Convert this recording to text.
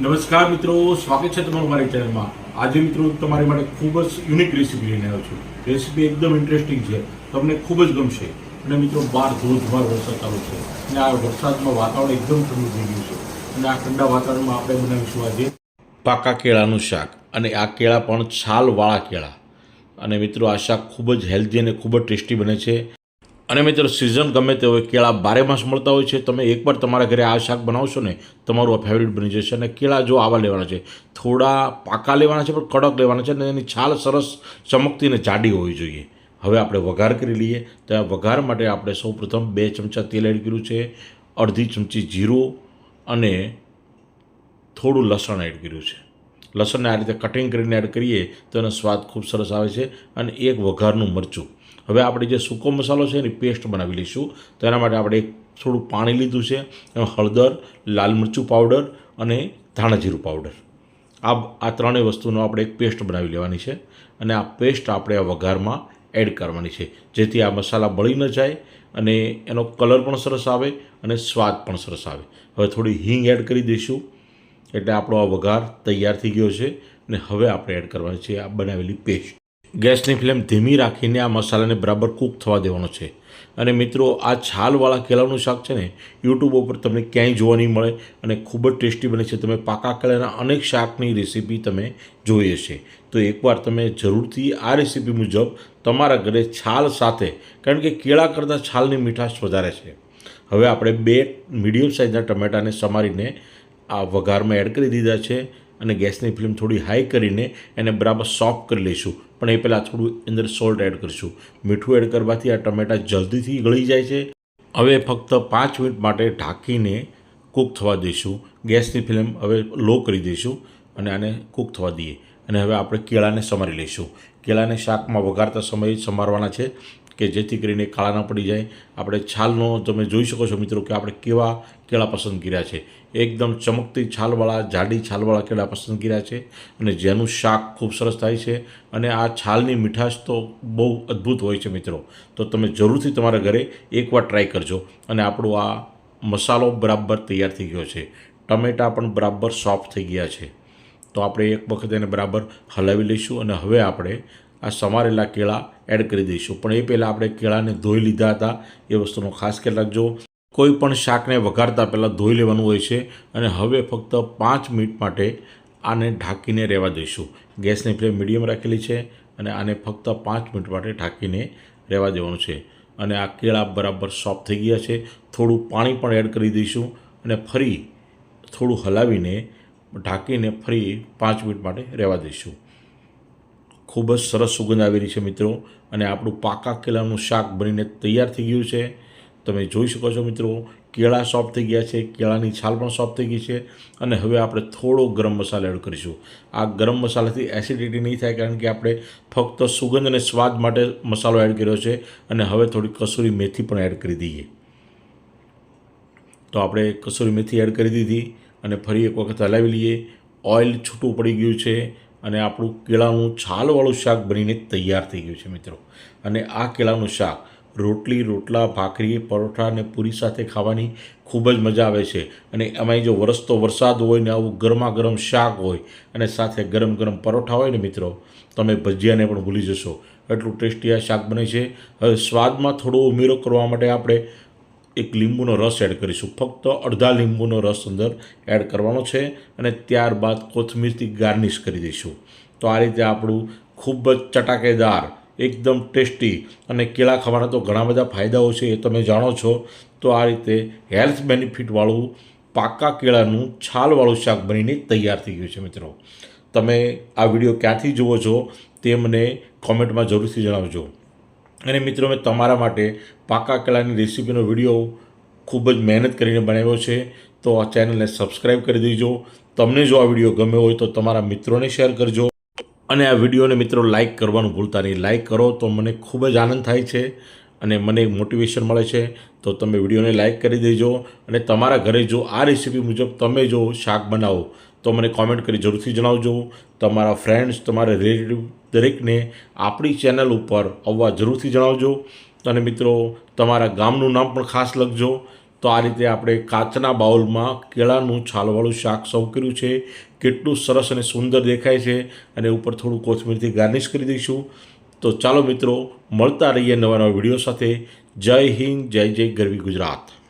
નમસ્કાર મિત્રો, સ્વાગત છે તમારું મારી ચેનલમાં. આજે મિત્રો તમારી માટે ખૂબ જ યુનિક રેસીપી લઈને આવ્યો છું. રેસીપી એકદમ ઇન્ટરેસ્ટિંગ છે. તમને ખૂબ જ ગમશે. અને મિત્રો બહાર ધોધમાર વરસાદ ચાલુ છે. અને આ વરસાદમાં વાતાવરણ એકદમ ઠંડુ થઈ ગયું છે. અને આ ઠંડા વાતાવરણમાં આપણે બનાવીશું આજે પાકા કેળાનું શાક. અને આ કેળા પણ છાલવાળા કેળા. અને મિત્રો, આ શાક ખૂબ જ હેલ્ધી અને ખૂબ જ ટેસ્ટી બને છે. અને મિત્રો સિઝન ગમે તે હોય, કેળા બારે માસ મળતા હોય છે, તમે એકવાર તમારા ઘરે આ શાક બનાવશો ને, તમારું આ ફેવરિટ બની જશે. અને કેળા જો આવા લેવાના છે, થોડા પાકા લેવાના છે, પણ કડક લેવાના છે, અને એની છાલ સરસ ચમકતી અને જાડી હોવી જોઈએ. હવે આપણે વઘાર કરી લઈએ. તો વઘાર માટે આપણે સૌપ્રથમ બે ચમચા તેલ એડ કર્યું છે, અડધી ચમચી જીરું અને થોડું લસણ એડ કર્યું છે. લસણને આ રીતે કટિંગ કરીને એડ કરીએ તો એનો સ્વાદ ખૂબ સરસ આવે છે અને એક વઘારનું મરચું. હવે આપણે જે સૂકો મસાલો છે એની પેસ્ટ બનાવી લઈશું. તો એના માટે આપણે થોડું પાણી લીધું છે, એમાં હળદર, લાલ મરચું પાવડર અને ધાણાજીરું પાવડર આ આ ત્રણેય વસ્તુનો આપણે એક પેસ્ટ બનાવી લેવાની છે અને આ પેસ્ટ આપણે આ વઘારમાં એડ કરવાની છે, જેથી આ મસાલા બળી ન જાય અને એનો કલર પણ સરસ આવે અને સ્વાદ પણ સરસ આવે. હવે થોડી હિંગ એડ કરી દઈશું. એટલે આપણો આ વઘાર તૈયાર થઈ ગયો છે અને હવે આપણે એડ કરવાની છે આ બનાવેલી પેસ્ટ ગેસની ફ્લેમ ધીમી રાખીને આ મસાલાને બરાબર કૂક થવા દેવાનો છે. અને મિત્રો, આ છાલવાળા કેળાનું શાક છે ને યુટ્યુબ ઉપર તમને ક્યાંય જોવા નહીં મળે અને ખૂબ જ ટેસ્ટી બને છે. તમે પાકા કેળાના અનેક શાકની રેસીપી તમે જોઈ હશે. તો એકવાર તમે જરૂરથી આ રેસીપી મુજબ તમારા ઘરે છાલ સાથે, કારણ કે કેળા કરતાં છાલની મીઠાશ વધારે છે. હવે આપણે બે મીડિયમ સાઇઝના ટમેટાને સમારીને આ વઘારમાં એડ કરી દીધા છે અને ગેસની ફ્લેમ થોડી હાઈ કરીને એને બરાબર સોફ્ટ કરી લઈશું. પણ એ પહેલાં થોડું અંદર સોલ્ટ એડ કરીશું. મીઠું એડ કરવાથી આ ટમેટા જલ્દીથી ગળી જાય છે. હવે ફક્ત પાંચ મિનિટ માટે ઢાંકીને કૂક થવા દઈશું. ગેસની ફ્લેમ હવે લો કરી દઈશું અને આને કૂક થવા દઈએ. અને હવે આપણે કેળાને સમારી લઈશું. કેળાને શાકમાં વઘારતા સમયે સમારવાના છે. કે જેથી કરીને કાળા ન પડી જાય. આપણે છાલનો તમે જોઈ શકો છો મિત્રો કે આપણે કેવા કેળા પસંદ કર્યા છે. એકદમ ચમકતી છાલવાળા, જાડી છાલવાળા કેળા પસંદ કર્યા છે અને જેનું શાક ખૂબ સરસ થાય છે અને આ છાલની મીઠાશ તો બહુ અદ્ભુત હોય છે મિત્રો. તો તમે જરૂરથી તમારા ઘરે એકવાર ટ્રાય કરજો અને આપણો આ મસાલો બરાબર તૈયાર થઈ ગયો છે. ટમેટાં પણ બરાબર સોફ્ટ થઈ ગયા છે. તો આપણે એક વખત એને બરાબર હલાવી લઈશું અને હવે આપણે આ સમારેલા કેળા એડ કરી દઈશું. પણ એ પહેલાં આપણે કેળાને ધોઈ લીધા હતા. એ વસ્તુનો ખાસ ખ્યાલ રાખજો. કોઈ પણ શાકને વઘારતા પહેલાં ધોઈ લેવાનું હોય છે અને હવે ફક્ત પાંચ મિનિટ માટે આને ઢાંકીને રહેવા દઈશું. ગેસની ફ્લેમ મીડિયમ રાખેલી છે અને આને ફક્ત પાંચ મિનિટ માટે ઢાંકીને રહેવા દેવાનું છે. અને આ કેળા બરાબર સોફ્ટ થઈ ગયા છે. થોડું પાણી પણ એડ કરી દઈશું અને ફરી થોડું હલાવીને ઢાંકીને ફરી પાંચ મિનિટ માટે રહેવા દઈશું. ખૂબ જ સરસ સુગંધ આવી રહી છે મિત્રો. અને આપણું પાકા કેળાનું શાક બનીને તૈયાર થઈ ગયું છે. તમે જોઈ શકો છો મિત્રો, કેળા સોફ્ટ થઈ ગયા છે, કેળાની છાલ પણ સોફ્ટ થઈ ગઈ છે. અને હવે આપણે થોડો ગરમ મસાલો એડ કરીશું. આ ગરમ મસાલાથી એસિડિટી નહીં થાય કારણ કે આપણે ફક્ત સુગંધ અને સ્વાદ માટે મસાલો એડ કર્યો છે. અને હવે થોડી કસૂરી મેથી પણ એડ કરી દઈએ. તો આપણે કસૂરી મેથી એડ કરી દીધી અને ફરી એક વખત હલાવી લઈએ. ઓઇલ છૂટું પડી ગયું છે. અને આપણું કેળાનું છાલવાળું શાક બનીને તૈયાર થઈ ગયું છે મિત્રો. અને આ કેળાનું શાક રોટલી, રોટલા, ભાખરી, પરોઠા અને પૂરી સાથે ખાવાની ખૂબ જ મજા આવે છે. અને એમાંય જો વરસતો વરસાદ હોય ને આવું ગરમા ગરમ શાક હોય અને સાથે ગરમ ગરમ પરોઠા હોય ને મિત્રો, તમે ભજીયાને પણ ભૂલી જશો. એટલું ટેસ્ટી આ શાક બને છે. હવે સ્વાદમાં થોડો ઉમેરો કરવા માટે આપણે એક લીંબુનો રસ એડ કરીશું. ફક્ત અડધા લીંબુનો રસ અંદર એડ કરવાનો છે અને ત્યારબાદ કોથમીરથી ગાર્નિશ કરી દઈશું. તો આ રીતે આપણું ખૂબ જ ચટાકેદાર, એકદમ ટેસ્ટી અને કેળા ખાવાના તો ઘણા બધા ફાયદાઓ છે એ તમે જાણો છો. તો આ રીતે હેલ્થ બેનિફિટવાળું પાકા કેળાનું છાલવાળું શાક બનીને તૈયાર થઈ ગયું છે મિત્રો. તમે આ વીડિયો ક્યાંથી જુઓ છો તે મને કોમેન્ટમાં જરૂરથી જણાવજો. અને મિત્રો, મેં તમારા માટે પાકા કલાની રેસીપીનો વીડિયો ખૂબ જ મહેનત કરીને બનાવ્યો છે. તો આ ચેનલને સબસ્ક્રાઈબ કરી દેજો. તમને જો આ વીડિયો ગમ્યો હોય તો તમારા મિત્રોને શેર કરજો. અને આ વિડીયોને મિત્રો લાઇક કરવાનું ભૂલતા નહીં. લાઇક કરો તો મને ખૂબ જ આનંદ થાય છે અને મને મોટિવેશન મળે છે. તો તમે વિડીયોને લાઇક કરી દેજો. અને તમારા ઘરે જો આ રેસીપી મુજબ તમે જો શાક બનાવો તો મને કોમેન્ટ કરી જરૂરથી જણાવજો. તમારા ફ્રેન્ડ્સ તમારા રિલેટિવ દરેકને આપણી ચેનલ ઉપર આવવા જરૂરથી જણાવજો. અને મિત્રો, તમારા ગામનું નામ પણ ખાસ લખજો. તો આ રીતે આપણે કાચના બાઉલમાં કેળાનું છાલવાળું શાક સર્વ કર્યું છે. કેટલું સરસ અને સુંદર દેખાય છે. અને ઉપર થોડું કોથમીરથી ગાર્નિશ કરી દઈશું. તો ચાલો મિત્રો, મળતા રહીએ નવા નવા વીડિયો સાથે. જય હિન્દ, જય જય ગરવી ગુજરાત.